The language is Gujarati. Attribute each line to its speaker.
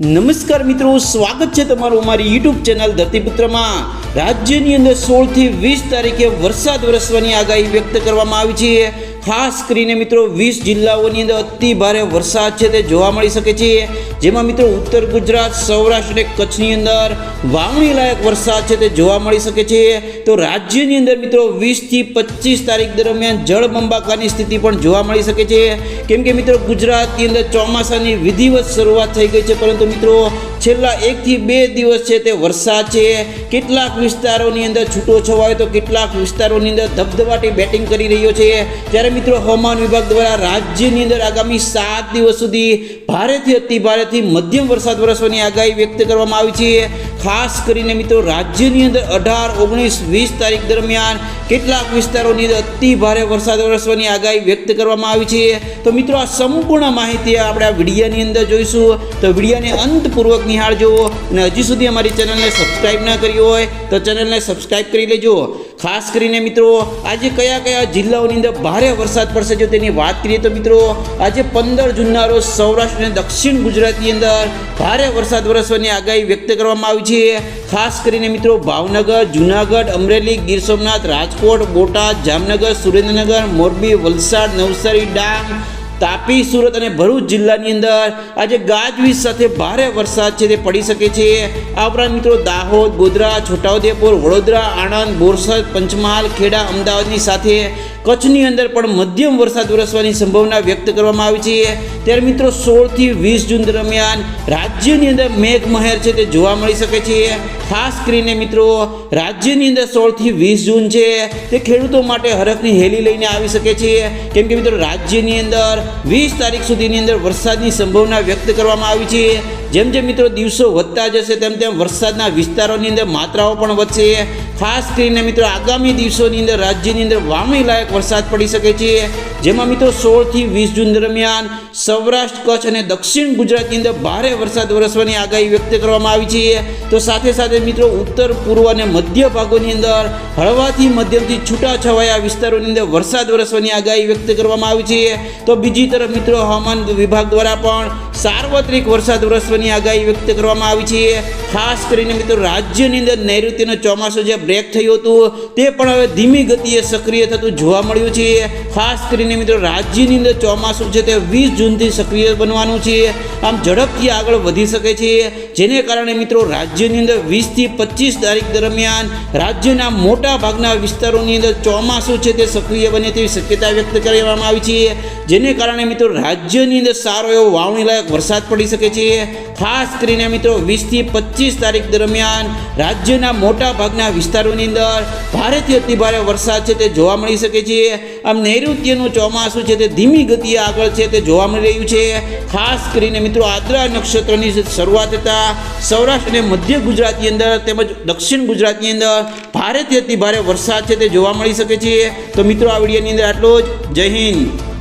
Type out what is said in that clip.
Speaker 1: નમસ્કાર મિત્રો, સ્વાગત છે તમારું અમારી યુટ્યુબ ચેનલ ધરતીપુત્રમાં. રાજ્યની અંદર સોળથી વીસ તારીખે વરસાદ વરસવાની આગાહી વ્યક્ત કરવામાં આવી છે. ખાસ કરીને મિત્રો વીસ જિલ્લાઓની અંદર અતિ ભારે વરસાદ છે તે જોવા મળી શકે છે. જેમાં મિત્રો ઉત્તર ગુજરાત, સૌરાષ્ટ્ર અને કચ્છની અંદર વાવણી લાયક વરસાદ છે તે જોવા મળી શકે છે. તો રાજ્યની અંદર મિત્રો વીસથી પચીસ તારીખ દરમિયાન જળબંબાકારની સ્થિતિ પણ જોવા મળી શકે છે. કેમ કે મિત્રો ગુજરાતની અંદર ચોમાસાની વિધિવત શરૂઆત થઈ ગઈ છે, પરંતુ મિત્રો છેલ્લા એકથી બે દિવસ છે તે વરસાદ છે. કેટલાક વિસ્તારોની અંદર છૂટો છવાયો તો કેટલાક વિસ્તારોની અંદર ધબધબાટી બેટિંગ કરી રહ્યો છે. ત્યારે મિત્રો હવામાન વિભાગ દ્વારા રાજ્યની અંદર આગામી સાત દિવસ સુધી ભારેથી અતિ ભારેથી મધ્યમ વરસાદ વરસવાની આગાહી વ્યક્ત કરવામાં આવી છે. ખાસ કરીને મિત્રો રાજ્યની અંદર અઢાર, ઓગણીસ, વીસ તારીખ દરમિયાન કેટલાક વિસ્તારોની અંદર અતિ ભારે વરસાદ વરસવાની આગાહી વ્યક્ત કરવામાં આવી છે. તો મિત્રો આ સંપૂર્ણ માહિતી આપણે આ વિડીયાની અંદર જોઈશું. તો વિડીયાને અંતપૂર્વક નિહાળજો અને હજી સુધી અમારી ચેનલને સબસ્ક્રાઇબ ન કરી હોય તો ચેનલને સબસ્ક્રાઇબ કરી લેજો. ખાસ કરીને મિત્રો, આજે કયા કયા જિલ્લાઓની અંદર ભારે વરસાદ પડશે જો તેની વાત કરીએ તો મિત્રો, આજે પંદર જૂનના રોજ સૌરાષ્ટ્ર અને દક્ષિણ ગુજરાતની અંદર ભારે વરસાદ વરસવાની આગાહી વ્યક્ત કરવામાં આવી છે. ખાસ કરીને મિત્રો, ભાવનગર, જુનાગઢ, અમરેલી, ગીર સોમનાથ, રાજકોટ, બોટાદ, જામનગર, સુરેન્દ્રનગર, મોરબી, વલસાડ, નવસારી, ડાંગ તાપી, સુરત અને ભરૂચ જિલ્લાની અંદર આજે ગાજવીજ સાથે ભારે વરસાદ છે તે પડી શકે છે. આ ઉપરાંત મિત્રો દાહોદ, ગોધરા, છોટાઉદેપુર, વડોદરા, આણંદ, બોરસદ, પંચમહાલ, ખેડા, અમદાવાદની સાથે કચ્છની અંદર પણ મધ્યમ વરસાદ વરસવાની સંભાવના વ્યક્ત કરવામાં આવી છે. ત્યારે મિત્રો સોળથી વીસ જૂન દરમિયાન રાજ્યની અંદર મેઘમહેર છે તે જોવા મળી શકે છે. ખાસ કરીને મિત્રો રાજ્યની અંદર સોળથી વીસ જૂન છે તે ખેડૂતો માટે હરખની હેલી લઈને આવી શકે છે. કેમ કે મિત્રો રાજ્યની અંદર વીસ તારીખ સુધીની અંદર વરસાદની સંભાવના વ્યક્ત કરવામાં આવી છે. જેમ જેમ મિત્રો દિવસો વધતા જશે તેમ તેમ વરસાદના વિસ્તારોની અંદર માત્રાઓ પણ વધશે. ખાસ કરીને મિત્રો આગામી દિવસોની અંદર રાજ્યની અંદર વાવણી લાયક વરસાદ પડી શકે છે. જેમાં મિત્રો સોળથી વીસ જૂન દરમિયાન સૌરાષ્ટ્ર, કચ્છ અને દક્ષિણ ગુજરાતની અંદર ભારે વરસાદ વરસવાની આગાહી વ્યક્ત કરવામાં આવી છે. તો સાથે સાથે મિત્રો ઉત્તર, પૂર્વ અને મધ્ય ભાગોની અંદર હળવાથી મધ્યમથી છૂટા છવાયા વિસ્તારોની અંદર વરસાદ વરસવાની આગાહી વ્યક્ત કરવામાં આવી છે. તો બીજી તરફ મિત્રો હવામાન વિભાગ દ્વારા પણ સાર્વત્રિક વરસાદ વરસવાની આગાહી વ્યક્ત કરવામાં આવી છે. ખાસ કરીને મિત્રો, રાજ્યની અંદર નૈઋત્યનું ચોમાસું જે બ્રેક થયું હતું, તે પણ હવે ધીમી ગતિએ સક્રિય થતું જોવા મળ્યું છે. ખાસ કરીને મિત્રો, રાજ્યની અંદર ચોમાસું છે તે વીસ જૂનથી સક્રિય બનવાનું છે. આમ ઝડપથી આગળ વધી શકે છે. જેને કારણે મિત્રો, રાજ્યની અંદર વીસથી પચીસ તારીખ દરમિયાન રાજ્યના મોટા ભાગના વિસ્તારોની અંદર ચોમાસું છે તે સક્રિય બને તેવી શક્યતા વ્યક્ત કરવામાં આવી છે. જેને કારણે મિત્રો, રાજ્યની અંદર સારો એવો વાવણી લાયક વરસાદ પડી શકે છે. ખાસ કરીને મિત્રો, વીસથી પચીસ તારીખ દરમિયાન રાજ્યના મોટા ભાગના વિસ્તારોની અંદર ભારેથી અતિ ભારે વરસાદ છે તે જોવા મળી શકે છે. આમ નૈઋત્યનું ચોમાસું છે તે ધીમી ગતિએ આગળ છે તે જોવા મળી રહ્યું છે. ખાસ કરીને મિત્રો, આદ્રા નક્ષત્રની શરૂઆત થતાં સૌરાષ્ટ્ર અને મધ્ય ગુજરાતની અંદર તેમજ દક્ષિણ ગુજરાતની અંદર ભારેથી અતિભારે વરસાદ છે તે જોવા મળી શકે છે. તો મિત્રો, આ વિડીયોની અંદર આટલો જ. જય હિન્દ.